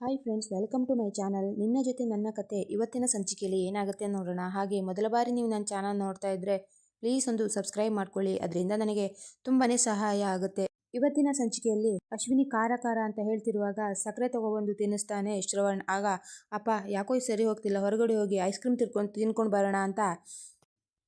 Hi friends welcome to my channel ನಿನ್ನ ಜೊತೆ ನನ್ನ ಕತೆ ಇವತ್ತಿನ ಸಂಚಿಕೆಯಲ್ಲಿ ಏನಾಗುತ್ತೆ ನೋಡೋಣ. ಹಾಗೆ ಮೊದಲ ಬಾರಿ ನೀವು ನನ್ನ ಚಾನಲ್ ನೋಡ್ತಾ ಇದ್ದರೆ ಪ್ಲೀಸ್ ಒಂದು ಸಬ್ಸ್ಕ್ರೈಬ್ ಮಾಡ್ಕೊಳ್ಳಿ. ಅದರಿಂದ ನನಗೆ ತುಂಬಾ ಸಹಾಯ ಆಗುತ್ತೆ. ಇವತ್ತಿನ ಸಂಚಿಕೆಯಲ್ಲಿ ಅಶ್ವಿನಿ ಕಾರಕಾರ ಅಂತ ಹೇಳ್ತಿರುವಾಗ ಸಕ್ಕರೆ ತಗೊಬಂದು ತಿನ್ನಿಸ್ತಾನೆ ಶ್ರವಣ್. ಆಗ, ಅಪ್ಪ, ಯಾಕೋ ಸರಿ ಹೋಗ್ತಿಲ್ಲ, ಹೊರಗಡೆ ಹೋಗಿ ಐಸ್ ಕ್ರೀಮ್ ತಿರ್ಕೊಂಡು, ತಿನ್ಕೊಂಡು ಬರೋಣ ಅಂತ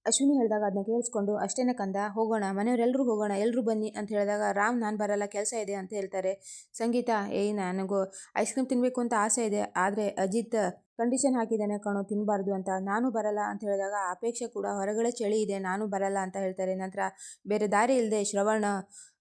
ಅಶ್ವಿನಿ ಹೇಳಿದಾಗ ಅದನ್ನ ಕೇಳಿಸ್ಕೊಂಡು, ಅಷ್ಟೇನೆ ಕಂದ, ಹೋಗೋಣ ಮನೆಯವರೆಲ್ಲರೂ ಹೋಗೋಣ ಎಲ್ಲರೂ ಬನ್ನಿ ಅಂತ ಹೇಳಿದಾಗ, ರಾಮ್, ನಾನು ಬರಲ್ಲ, ಕೆಲಸ ಇದೆ ಅಂತ ಹೇಳ್ತಾರೆ. ಸಂಗೀತ, ಏಯ್, ನನಗೂ ಐಸ್ ಕ್ರೀಮ್ ತಿನ್ನಬೇಕು ಅಂತ ಆಸೆ ಇದೆ, ಆದರೆ ಅಜಿತ್ ಕಂಡೀಷನ್ ಹಾಕಿದ್ದಾನೆ ಕಣೋ ತಿನ್ನಬಾರ್ದು ಅಂತ. ನಾನು ಬರಲ್ಲ ಅಂತ ಹೇಳಿದಾಗ, ಅಪೇಕ್ಷೆ ಕೂಡ ಹೊರಗಡೆ ಚಳಿ ಇದೆ, ನಾನು ಬರಲ್ಲ ಅಂತ ಹೇಳ್ತಾರೆ. ನಂತರ, ಬೇರೆ ದಾರಿ ಇಲ್ಲದೆ ಶ್ರವಣ,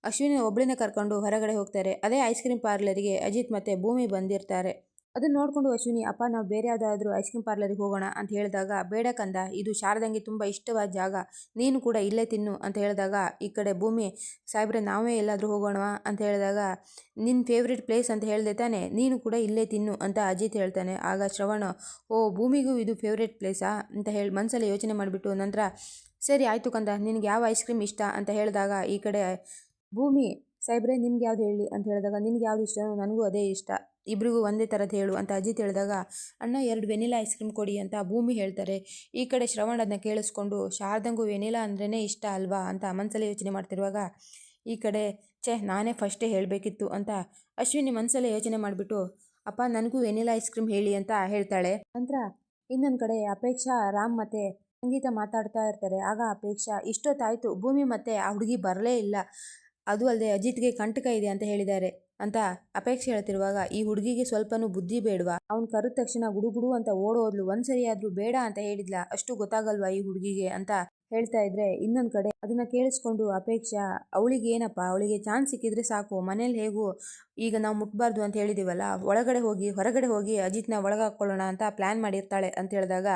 ಅಶ್ವಿನಿ ಒಬ್ಬಳನ್ನೇ ಕರ್ಕೊಂಡು ಹೊರಗಡೆ ಹೋಗ್ತಾರೆ. ಅದೇ ಐಸ್ ಕ್ರೀಮ್ ಪಾರ್ಲರಿಗೆ ಅಜಿತ್ ಮತ್ತು ಭೂಮಿ ಬಂದಿರ್ತಾರೆ. ಅದನ್ನ ನೋಡಿಕೊಂಡು ಅಶ್ವಿನಿ, ಅಪ್ಪ, ನಾವು ಬೇರೆ ಯಾವುದಾದ್ರೂ ಐಸ್ ಕ್ರೀಮ್ ಪಾರ್ಲರಿಗೆ ಹೋಗೋಣ ಅಂತ ಹೇಳಿದಾಗ, ಬೇಡ ಕಂದ, ಇದು ಶಾರದಂಗೆ ತುಂಬ ಇಷ್ಟವಾದ ಜಾಗ, ನೀನು ಕೂಡ ಇಲ್ಲೇ ತಿನ್ನು ಅಂತ ಹೇಳಿದಾಗ, ಈ ಕಡೆ ಭೂಮಿ, ಸಾಹೇಬ್ರೆ, ನಾವೇ ಎಲ್ಲಾದರೂ ಹೋಗೋಣವಾ? ಅಂತ ಹೇಳಿದಾಗ ನಿನ್ನ ಫೇವ್ರೇಟ್ ಪ್ಲೇಸ್ ಅಂತ ಹೇಳಿದೆ ತಾನೆ, ನೀನು ಕೂಡ ಇಲ್ಲೇ ತಿನ್ನು ಅಂತ ಅಜಿತ್ ಹೇಳ್ತಾನೆ. ಆಗ ಶ್ರವಣ, ಓ, ಭೂಮಿಗೂ ಇದು ಫೇವ್ರೇಟ್ ಪ್ಲೇಸಾ ಅಂತ ಹೇಳಿ ಮನಸ್ಸಲ್ಲಿ ಯೋಚನೆ ಮಾಡಿಬಿಟ್ಟು ನಂತರ, ಸರಿ, ಆಯಿತು ಕಂದ, ನಿನಗೆ ಯಾವ ಐಸ್ ಕ್ರೀಮ್ ಇಷ್ಟ? ಅಂತ ಹೇಳಿದಾಗ, ಈ ಕಡೆ ಭೂಮಿ, ಸಾಹೇಬ್ರೆ, ನಿಮ್ಗೆ ಯಾವ್ದು ಹೇಳಿ? ಅಂತ ಹೇಳಿದಾಗ, ನಿನಗೆ ಯಾವ್ದು ಇಷ್ಟ? ನನಗೂ ಅದೇ ಇಷ್ಟ ಇಬ್ಬರಿಗೂ ಒಂದೇ ಥರದ್ದು ಹೇಳು ಅಂತ ಅಜಿತ್ ಹೇಳಿದಾಗ, ಅಣ್ಣ, ಎರಡು ವೆನಿಲಾ ಐಸ್ ಕ್ರೀಮ್ ಕೊಡಿ ಅಂತ ಭೂಮಿ ಹೇಳ್ತಾರೆ. ಈ ಕಡೆ ಶ್ರವಣ್ ಅದನ್ನ ಕೇಳಿಸ್ಕೊಂಡು, ಶಾರದಂಗೂ ವೆನಿಲಾ ಅಂದ್ರೇ ಇಷ್ಟ ಅಲ್ವಾ? ಅಂತ ಮನಸ್ಸಲ್ಲಿ ಯೋಚನೆ ಮಾಡ್ತಿರುವಾಗ, ಈ ಕಡೆ, ಛೇ, ನಾನೇ ಫಸ್ಟೇ ಹೇಳಬೇಕಿತ್ತು ಅಂತ ಅಶ್ವಿನಿ ಮನಸ್ಸಲ್ಲೇ ಯೋಚನೆ ಮಾಡಿಬಿಟ್ಟು, ಅಪ್ಪ, ನನಗೂ ವೆನಿಲಾ ಐಸ್ ಕ್ರೀಮ್ ಹೇಳಿ ಅಂತ ಹೇಳ್ತಾಳೆ. ನಂತರ ಇನ್ನೊಂದು ಕಡೆ ಅಪೇಕ್ಷಾ, ರಾಮ್ ಮತ್ತು ಸಂಗೀತ ಮಾತಾಡ್ತಾ ಇರ್ತಾರೆ. ಆಗ ಅಪೇಕ್ಷಾ, ಇಷ್ಟೊತ್ತಾಯಿತು, ಭೂಮಿ ಮತ್ತೆ ಆ ಹುಡುಗಿ ಬರಲೇ ಇಲ್ಲ. ಅದು ಅಲ್ಲದೆ ಅಜಿತ್ಗೆ ಕಂಟಕ ಇದೆ ಅಂತ ಹೇಳಿದ್ದಾರೆ. ಅಂತ ಅಪೇಕ್ಷೆ ಹೇಳ್ತಿರುವಾಗ ಈ ಹುಡುಗಿಗೆ ಸ್ವಲ್ಪನೂ ಬುದ್ಧಿ ಬೇಡವಾ? ಅವ್ನು ಕರೆದ ತಕ್ಷಣ ಗುಡುಗುಡು ಅಂತ ಓಡೋದ್ಲು ಒಂದ್ಸರಿ ಆದ್ರೂ ಬೇಡ ಅಂತ ಹೇಳಿದ್ಲ? ಅಷ್ಟು ಗೊತ್ತಾಗಲ್ವಾ ಈ ಹುಡುಗಿಗೆ? ಅಂತ ಹೇಳ್ತಾ ಇದ್ರೆ ಇನ್ನೊಂದು ಕಡೆ ಅದನ್ನ ಕೇಳಿಸ್ಕೊಂಡು ಅಪೇಕ್ಷಾ ಅವಳಿಗೆ ಏನಪ್ಪ ಅವಳಿಗೆ ಚಾನ್ಸ್ ಸಿಕ್ಕಿದ್ರೆ ಸಾಕು, ಮನೇಲಿ ಹೇಗೂ? ಈಗ ನಾವು ಮುಟ್ಬಾರ್ದು ಅಂತ ಹೇಳಿದ್ದೀವಲ್ಲ ಒಳಗಡೆ ಹೋಗಿ, ಹೊರಗಡೆ ಹೋಗಿ ಅಜಿತ್ನ ಒಳಗಾಕೊಳ್ಳೋಣ ಅಂತ ಪ್ಲ್ಯಾನ್ ಮಾಡಿರ್ತಾಳೆ ಅಂತ ಹೇಳಿದಾಗ,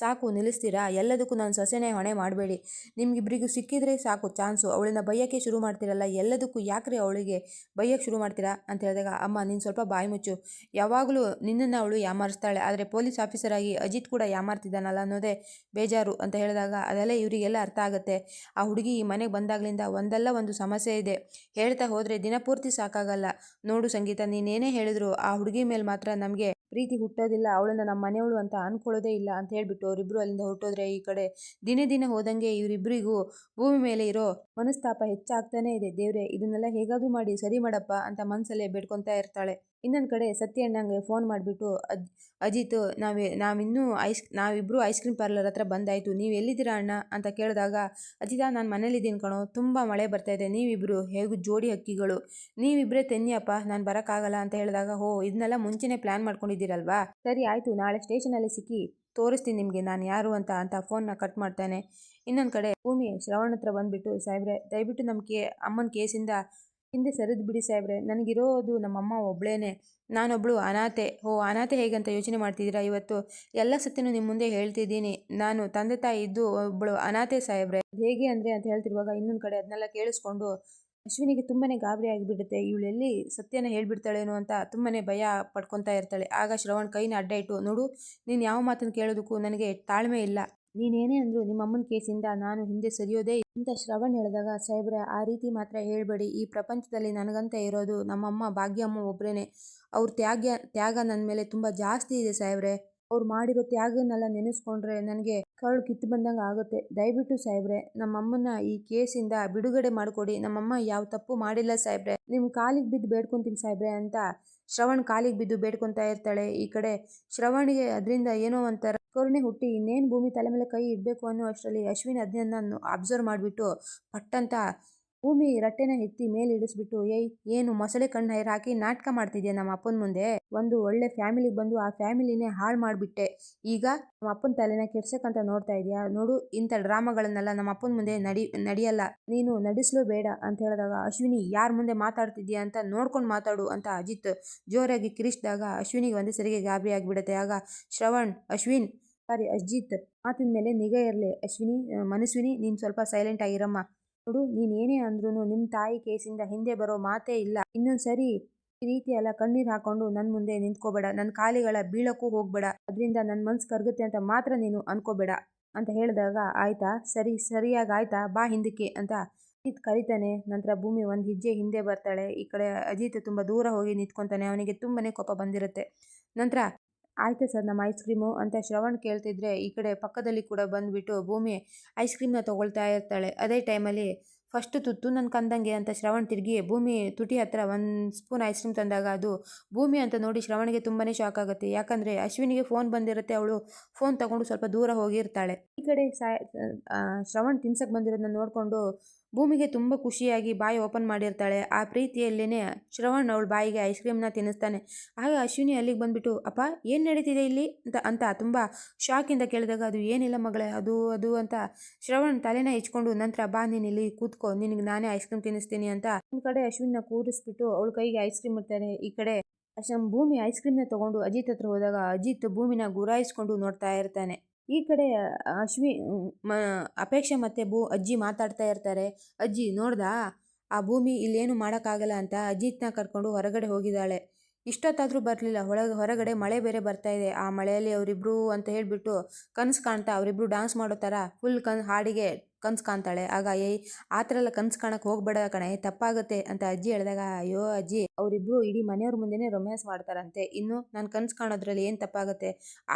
ಸಾಕು ನಿಲ್ಲಿಸ್ತೀರಾ? ಎಲ್ಲದಕ್ಕೂ ನಾನು ಸೊಸೆನೇ ಹೊಣೆ ಮಾಡಬೇಡಿ. ನಿಮ್ಗಿಬ್ರಿಗೂ ಸಿಕ್ಕಿದ್ರೆ ಸಾಕು, ಚಾನ್ಸು. ಅವಳನ್ನ ಬೈಯೋಕ್ಕೆ ಶುರು ಮಾಡ್ತೀರಲ್ಲ, ಎಲ್ಲದಕ್ಕೂ ಯಾಕ್ರಿ ಅವಳಿಗೆ ಬೈಯೋಕ್ಕೆ ಶುರು ಮಾಡ್ತೀರಾ? ಅಂತ ಹೇಳಿದಾಗ, ಅಮ್ಮ, ನೀನು ಸ್ವಲ್ಪ ಬಾಯಿ ಮುಚ್ಚು. ಯಾವಾಗಲೂ ನಿನ್ನನ್ನು ಅವಳು ಯಾಮಾರಿಸ್ತಾಳೆ. ಆದರೆ ಪೊಲೀಸ್ ಆಫೀಸರ್ ಆಗಿ ಅಜಿತ್ ಕೂಡ ಯಾಮಾರ್ತಿದ್ದಾನಲ್ಲ ಅನ್ನೋದೇ ಬೇಜಾರು. ಅಂತ ಹೇಳಿದಾಗ, ಅದೆಲ್ಲ ಇವರಿಗೆಲ್ಲ ಅರ್ಥ ಆಗುತ್ತೆ. ಆ ಹುಡುಗಿ ಈ ಮನೆಗೆ ಬಂದಾಗಲಿಂದ ಒಂದಲ್ಲ ಒಂದು ಸಮಸ್ಯೆ ಇದೆ. ಹೇಳ್ತಾ ಹೋದರೆ ದಿನಪೂರ್ತಿ ಸಾಕಾಗಲ್ಲ. ನೋಡು ಸಂಗೀತ, ನೀನೇನೇ ಹೇಳಿದ್ರು ಆ ಹುಡುಗಿ ಮೇಲೆ ಮಾತ್ರ ನಮಗೆ ಪ್ರೀತಿ ಹುಟ್ಟೋದಿಲ್ಲ, ಅವಳನ್ನ ನಮ್ಮ ಮನೆಯವಳು ಅಂತ ಅನ್ಕೊಳ್ಳೋದೇ ಇಲ್ಲ ಅಂತ ಹೇಳ್ಬಿಟ್ಟು ಅವರಿಬ್ರು ಅಲ್ಲಿಂದ ಹೊರಟೋದ್ರೆ ಈ ಕಡೆ ದಿನೇ ದಿನ ಹೋದಂಗೆ ಇವರಿಬ್ಬರಿಗೂ ಭೂಮಿ ಮೇಲೆ ಇರೋ ಮನಸ್ತಾಪ ಹೆಚ್ಚಾಗ್ತಾನೆ ಇದೆ. ದೇವ್ರೆ, ಇದನ್ನೆಲ್ಲ ಹೇಗಾದ್ರೂ ಮಾಡಿ, ಸರಿ ಮಾಡಪ್ಪ ಅಂತ ಮನಸ್ಸಲ್ಲೇ ಬೇಡ್ಕೊತಾ ಇರ್ತಾಳೆ. ಇನ್ನೊಂದು ಕಡೆ ಸತ್ಯ ಅಣ್ಣಂಗೆ ಫೋನ್ ಮಾಡಿಬಿಟ್ಟು, ಅಜ್, ಅಜಿತ್, ನಾವೇ ನಾವಿನ್ನೂ ಐಸ್ ನಾವಿಬ್ಬರು ಐಸ್ ಕ್ರೀಮ್ ಪಾರ್ಲರ್ ಹತ್ರ ಬಂದಾಯಿತು, ನೀವು ಎಲ್ಲಿದ್ದೀರಾ ಅಣ್ಣ? ಅಂತ ಕೇಳಿದಾಗ, ಅಜಿತ, ನಾನು ಮನೇಲಿದ್ದೀನಿ ಕಣೋ, ತುಂಬ ಮಳೆ ಬರ್ತಾ ಇದೆ ನೀವಿಬ್ಬರು ಹೇಗೂ ಜೋಡಿ ಹಕ್ಕಿಗಳು. ನೀವಿಬ್ಬರೇ ತೆನ್ನಿಯಪ್ಪ, ನಾನು ಬರೋಕ್ಕಾಗಲ್ಲ ಅಂತ ಹೇಳಿದಾಗ, ಹೋ ಇದನ್ನೆಲ್ಲ ಮುಂಚೆನೇ ಪ್ಲ್ಯಾನ್ ಮಾಡ್ಕೊಂಡಿದ್ದೀರಲ್ವಾ? ಸರಿ, ಆಯಿತು, ನಾಳೆ ಸ್ಟೇಷನಲ್ಲಿ ಸಿಕ್ಕಿ ತೋರಿಸ್ತೀನಿ ನಿಮಗೆ, ನಾನು ಯಾರು ಅಂತ ಅಂತ ಫೋನ್ನ ಕಟ್ ಮಾಡ್ತಾನೆ. ಇನ್ನೊಂದು ಕಡೆ ಭೂಮಿ ಶ್ರವಣ ಹತ್ರ ಬಂದುಬಿಟ್ಟು, ಸಾಹೇಬ್ರೆ, ದಯವಿಟ್ಟು ನಮ್ಮ ಕೇ ಅಮ್ಮನ ಕೇಸಿಂದ ಹಿಂದೆ ಸರಿದು ಬಿಡಿ ಸಾಹೇಬ್ರೆ, ನನಗಿರೋದು ನಮ್ಮಮ್ಮ ಒಬ್ಳೇನೆ. ನಾನೊಬ್ಳು ಅನಾಥೆ. ಓ, ಅನಾಥೆ ಹೇಗಂತ ಯೋಚನೆ ಮಾಡ್ತಿದ್ದೀರಾ ಇವತ್ತು? ಎಲ್ಲ ಸತ್ಯನೂ ನಿಮ್ಮ ಮುಂದೆ ಹೇಳ್ತಿದ್ದೀನಿ. ನಾನು ತಂದೆ ತಾಯಿ ಇದ್ದು ಒಬ್ಬಳು ಅನಾಥೆ ಸಾಹೇಬ್ರೆ. ಹೇಗೆ ಅಂದರೆ ಅಂತ ಹೇಳ್ತಿರುವಾಗ ಇನ್ನೊಂದು ಕಡೆ ಅದನ್ನೆಲ್ಲ ಕೇಳಿಸ್ಕೊಂಡು, ಅಶ್ವಿನಿಗೆ ತುಂಬನೇ ಗಾಬರಿ ಆಗಿಬಿಡುತ್ತೆ. ಇವಳೆಲ್ಲಿ ಸತ್ಯನ ಹೇಳ್ಬಿಡ್ತಾಳೇನೋ ಅಂತ ತುಂಬನೇ ಭಯ ಪಡ್ಕೊತಾ ಇರ್ತಾಳೆ. ಆಗ ಶ್ರವಣ್ ಕೈನ ಅಡ್ಡ ಇಟ್ಟು, ನೋಡು, ನೀನು ಯಾವ ಮಾತನ್ನು ಕೇಳೋದಕ್ಕೂ ನನಗೆ ತಾಳ್ಮೆ ಇಲ್ಲ. ನೀನೇನೇ ಅಂದ್ರು ನಿಮ್ಮಮ್ಮನ ಕೇಸಿಂದ ನಾನು ಹಿಂದೆ ಸರಿಯೋದೇ ಅಂತ ಶ್ರವಣ್ ಹೇಳಿದಾಗ, ಸಾಹೇಬ್ರೆ, ಆ ರೀತಿ ಮಾತ್ರ ಹೇಳ್ಬೇಡಿ. ಈ ಪ್ರಪಂಚದಲ್ಲಿ ನನಗಂತ ಇರೋದು ನಮ್ಮಮ್ಮ ಭಾಗ್ಯಮ್ಮ ಒಬ್ರೇನೆ. ಅವ್ರ ತ್ಯಾಗ ತ್ಯಾಗ ನನ್ನ ಮೇಲೆ ತುಂಬ ಜಾಸ್ತಿ ಇದೆ ಸಾಹೇಬ್ರೆ. ಅವ್ರು ಮಾಡಿರೋ ತ್ಯಾಗನೆಲ್ಲ ನೆನೆಸ್ಕೊಂಡ್ರೆ ನನಗೆ ಕರಳು ಕಿತ್ತು ಬಂದಂಗೆ ಆಗುತ್ತೆ. ದಯವಿಟ್ಟು ಸಾಹೇಬ್ರೆ ನಮ್ಮಮ್ಮನ ಈ ಕೇಸಿಂದ ಬಿಡುಗಡೆ ಮಾಡಿಕೊಡಿ. ನಮ್ಮಮ್ಮ ಯಾವ ತಪ್ಪು ಮಾಡಿಲ್ಲ ಸಾಹೇಬ್ರೆ. ನಿಮ್ಮ ಕಾಲಿಗೆ ಬಿದ್ದು ಬೇಡ್ಕೊಂತೀನಿ ಸಾಹೇಬ್ರೆ ಅಂತ ಶ್ರವಣ್ ಕಾಲಿಗೆ ಬಿದ್ದು ಬೇಡ್ಕೊತಾ ಇರ್ತಾಳೆ. ಈ ಕಡೆ ಶ್ರವಣಿಗೆ ಅದರಿಂದ ಏನೋ ಒಂಥರ ಕರುಣೆ ಹುಟ್ಟಿ ಇನ್ನೇನು ಭೂಮಿ ತಲೆ ಮೇಲೆ ಕೈ ಇಡಬೇಕು ಅನ್ನೋ ಅಷ್ಟರಲ್ಲಿ ಅಶ್ವಿನಿ ಅದನ್ನ ಅಬ್ಸರ್ವ್ ಮಾಡಿಬಿಟ್ಟು ಪಟ್ಟಂತ ಭೂಮಿ ರಟ್ಟೆನ ಎತ್ತಿ ಮೇಲೆ ಇಳಿಸ್ಬಿಟ್ಟು ಏಯ್, ಏನು ಮೊಸಳೆ ಕಣ್ಣು ಹೈರ್ ಹಾಕಿ ನಾಟಕ ಮಾಡ್ತಿದ್ಯಾ ನಮ್ಮ ಅಪ್ಪನ ಮುಂದೆ? ಒಂದು ಒಳ್ಳೆ ಫ್ಯಾಮಿಲಿಗೆ ಬಂದು ಆ ಫ್ಯಾಮಿಲಿನೇ ಹಾಳು ಮಾಡಿಬಿಟ್ಟೆ. ಈಗ ನಮ್ಮ ಅಪ್ಪನ ತಲೆನ ಕೆಡ್ಸಕ್ಕಂತ ನೋಡ್ತಾ ಇದೆಯಾ? ನೋಡು, ಇಂಥ ಡ್ರಾಮಾಗಳನ್ನೆಲ್ಲ ನಮ್ಮ ಅಪ್ಪನ ಮುಂದೆ ನಡಿ, ನಡೆಯಲ್ಲ. ನೀನು ನಡೆಸಲು ಬೇಡ ಅಂತ ಹೇಳಿದಾಗ, ಅಶ್ವಿನಿ, ಯಾರ ಮುಂದೆ ಮಾತಾಡ್ತಿದ್ಯಾ ಅಂತ ನೋಡ್ಕೊಂಡು ಮಾತಾಡು, ಅಂತ ಅಜಿತ್ ಜೋರಾಗಿ ಕಿರಿಸಿದಾಗ ಅಶ್ವಿನಿಗೆ ಒಂದೇ ಸರಿಗೆ ಗಾಬರಿ ಆಗಿಬಿಡುತ್ತೆ. ಆಗ, ಶ್ರವಣ್, ಅಶ್ವಿನ್ ಸಾರಿ ಅಜಿತ್ ಮಾತಿನ ಮೇಲೆ ನಿಗಾ ಇರಲಿ. ಅಶ್ವಿನಿ ಮನಸ್ವಿನಿ, ನೀನು ಸ್ವಲ್ಪ ಸೈಲೆಂಟ್ ಆಗಿರಮ್ಮ. ನೋಡು, ನೀನು ಏನೇ ಅಂದ್ರೂ ನಿಮ್ಮ ತಾಯಿ ಕೇಸಿಂದ ಹಿಂದೆ ಬರೋ ಮಾತೇ ಇಲ್ಲ. ಇನ್ನೊಂದು ಸರಿ ಈ ರೀತಿ ಎಲ್ಲ ಕಣ್ಣೀರು ಹಾಕೊಂಡು ನನ್ನ ಮುಂದೆ ನಿಂತ್ಕೋಬೇಡ. ನನ್ನ ಕಾಲಿಗಳ ಬೀಳಕ್ಕೂ ಹೋಗ್ಬೇಡ. ಅದರಿಂದ ನನ್ನ ಮನ್ಸು ಕರಗುತ್ತೆ ಅಂತ ಮಾತ್ರ ನೀನು ಅನ್ಕೋಬೇಡ ಅಂತ ಹೇಳಿದಾಗ ಆಯ್ತಾ? ಸರಿ ಸರಿಯಾಗಿ ಆಯ್ತಾ ಬಾ ಹಿಂದಕ್ಕೆ ಅಂತ ಅಜಿತ್ ಕರಿತಾನೆ. ನಂತರ ಭೂಮಿ ಒಂದು ಹೆಜ್ಜೆ ಹಿಂದೆ ಬರ್ತಾಳೆ. ಈ ಕಡೆ ಅಜಿತ್ ತುಂಬ ದೂರ ಹೋಗಿ ನಿಂತ್ಕೊತಾನೆ. ಅವನಿಗೆ ತುಂಬನೇ ಕೋಪ ಬಂದಿರುತ್ತೆ. ನಂತರ ಆಯ್ತು ಸರ್, ನಮ್ಮ ಐಸ್ ಕ್ರೀಮು ಅಂತ ಶ್ರವಣ್ ಕೇಳ್ತಿದ್ರೆ ಈ ಕಡೆ ಪಕ್ಕದಲ್ಲಿ ಕೂಡ ಬಂದುಬಿಟ್ಟು ಭೂಮಿ ಐಸ್ ಕ್ರೀಮ್ನ ತೊಗೊಳ್ತಾ ಇರ್ತಾಳೆ. ಅದೇ ಟೈಮಲ್ಲಿ ಫಸ್ಟ್ ತುತ್ತು ನನ್ನ ಕಂದಂಗೆ ಅಂತ ಶ್ರವಣ್ ತಿರುಗಿ ಭೂಮಿ ತುಟಿ ಹತ್ರ ಒಂದು ಸ್ಪೂನ್ ಐಸ್ ಕ್ರೀಮ್ ತಂದಾಗ ಅದು ಭೂಮಿ ಅಂತ ನೋಡಿ ಶ್ರವಣಿಗೆ ತುಂಬಾ ಶಾಕ್ ಆಗುತ್ತೆ. ಯಾಕಂದರೆ ಅಶ್ವಿನಿಗೆ ಫೋನ್ ಬಂದಿರುತ್ತೆ, ಅವಳು ಫೋನ್ ತಗೊಂಡು ಸ್ವಲ್ಪ ದೂರ ಹೋಗಿರ್ತಾಳೆ. ಈ ಕಡೆ ಶ್ರವಣ್ ತಿನ್ಸಕ್ಕೆ ಬಂದಿರೋದನ್ನ ನೋಡಿಕೊಂಡು ಭೂಮಿಗೆ ತುಂಬ ಖುಷಿಯಾಗಿ ಬಾಯಿ ಓಪನ್ ಮಾಡಿರ್ತಾಳೆ. ಆ ಪ್ರೀತಿಯಲ್ಲೇ ಶ್ರವಣ್ ಅವಳ ಬಾಯಿಗೆ ಐಸ್ ಕ್ರೀಮ್ನ ತಿನ್ನಿಸ್ತಾನೆ. ಆಗ ಅಶ್ವಿನಿ ಅಲ್ಲಿಗೆ ಬಂದ್ಬಿಟ್ಟು, ಅಪ್ಪ, ಏನು ನಡೀತಿದೆ ಇಲ್ಲಿ? ಅಂತ ಅಂತ ತುಂಬ ಶಾಕಿಂದ ಕೇಳಿದಾಗ, ಅದು ಏನಿಲ್ಲ ಮಗಳೇ, ಅದು ಅದು ಅಂತ ಶ್ರವಣ್ ತಲೆನ ಹೆಚ್ಕೊಂಡು, ನಂತರ ಬಾ, ನೀನು ಇಲ್ಲಿ ಕೂತ್ಕೋ, ನಿನಗೆ ನಾನೇ ಐಸ್ ಕ್ರೀಮ್ ತಿನ್ನಿಸ್ತೀನಿ ಅಂತ ಒಂದು ಕಡೆ ಅಶ್ವಿನ ಕೂರಿಸ್ಬಿಟ್ಟು ಅವಳ ಕೈಗೆ ಐಸ್ ಕ್ರೀಮ್ ಇರ್ತಾರೆ ಈ ಕಡೆ ಅಶ್ವನ್ ಭೂಮಿ ಐಸ್ ಕ್ರೀಮ್ನ ತೊಗೊಂಡು ಅಜಿತ್ ಹತ್ರ ಹೋದಾಗ, ಅಜಿತ್ ಭೂಮಿನ ಗುರಾಯಿಸ್ಕೊಂಡು ನೋಡ್ತಾ ಇರ್ತಾನೆ. ಈ ಕಡೆ ಅಶ್ವಿ ಮ, ಅಪೇಕ್ಷೆ ಮತ್ತು ಭೂ, ಅಜ್ಜಿ ಮಾತಾಡ್ತಾ ಇರ್ತಾರೆ. ಅಜ್ಜಿ, ನೋಡ್ದಾ? ಆ ಭೂಮಿ ಇಲ್ಲೇನು ಮಾಡೋಕ್ಕಾಗಲ್ಲ ಅಂತ ಅಜಿತ್ನ ಕರ್ಕೊಂಡು ಹೊರಗಡೆ ಹೋಗಿದ್ದಾಳೆ. ಇಷ್ಟೊತ್ತಾದರೂ ಬರಲಿಲ್ಲ. ಹೊರಗೆ ಹೊರಗಡೆ ಮಳೆ ಬೇರೆ ಬರ್ತಾ ಇದೆ. ಆ ಮಳೆಯಲ್ಲಿ ಅವರಿಬ್ರು ಅಂತ ಹೇಳಿಬಿಟ್ಟು ಕನಸು ಕಾಣ್ತಾ, ಅವರಿಬ್ರು ಡ್ಯಾನ್ಸ್ ಮಾಡೋ ಥರ ಫುಲ್ ಕನ್, ಹಾಡಿಗೆ ಕನಸು ಕಾಣ್ತಾಳೆ. ಆಗ, ಏಯ್, ಆ ಥರ ಎಲ್ಲ ಕನ್ಸು ಕಾಣಕ್ಕೆ ಹೋಗ್ಬೇಡ ಕಣೆ, ತಪ್ಪಾಗುತ್ತೆ ಅಂತ ಅಜ್ಜಿ ಹೇಳಿದಾಗ, ಅಯ್ಯೋ ಅಜ್ಜಿ, ಅವರಿಬ್ರು ಇಡೀ ಮನೆಯವ್ರ ಮುಂದೆನೇ ರೊಮ್ಯಾನ್ಸ್ ಮಾಡ್ತಾರಂತೆ. ಇನ್ನು ನಾನು ಕನ್ಸು ಕಾಣೋದ್ರಲ್ಲಿ ಏನು ತಪ್ಪಾಗುತ್ತೆ?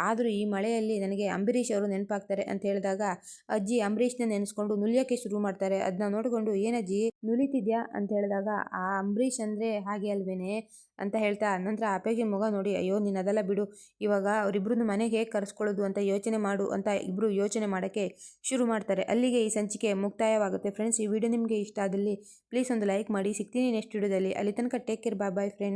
ಆದರೂ ಈ ಮಳೆಯಲ್ಲಿ ನನಗೆ ಅಂಬರೀಷ್ ಅವರು ನೆನಪಾಗ್ತಾರೆ ಅಂತ ಹೇಳಿದಾಗ, ಅಜ್ಜಿ ಅಂಬರೀಷ್ನ ನೆನೆಸ್ಕೊಂಡು ನುಲಿಯೋಕ್ಕೆ ಶುರು ಮಾಡ್ತಾರೆ. ಅದನ್ನ ನೋಡಿಕೊಂಡು ಏನಜ್ಜಿ ನುಲಿತಿದ್ಯಾ? ಅಂತ ಹೇಳಿದಾಗ, ಆ ಅಂಬರೀಷ್ ಅಂದರೆ ಹಾಗೆ ಅಲ್ವೇನೆ? ಅಂತ ಹೇಳ್ತಾ, ನಂತರ ಆಪೆಗೆ ಮಗ ನೋಡಿ, ಅಯ್ಯೋ, ನೀನು ಅದೆಲ್ಲ ಬಿಡು. ಇವಾಗ ಅವರಿಬ್ಬರನ್ನು ಮನೆಗೆ ಹೇಗೆ ಕರೆಸ್ಕೊಳ್ಳೋದು ಅಂತ ಯೋಚನೆ ಮಾಡು ಅಂತ ಇಬ್ಬರು ಯೋಚನೆ ಮಾಡೋಕ್ಕೆ ಶುರು ಮಾಡ್ತಾರೆ. ಅಲ್ಲಿಗೆ ಈ ಸಂಚಿಕೆ ಮುಕ್ತಾಯವಾಗುತ್ತೆ. ಫ್ರೆಂಡ್ಸ್, ಈ ವಿಡಿಯೋ ನಿಮಗೆ ಇಷ್ಟ ಆದಲ್ಲಿ ಪ್ಲೀಸ್ ಒಂದು ಲೈಕ್ ಮಾಡಿ. ಸಿಗ್ತೀನಿ ನೆಕ್ಸ್ಟ್ ವಿಡಿಯೋದಲ್ಲಿ. ಅಲ್ಲಿ ತನಕ take care, bye bye, friend.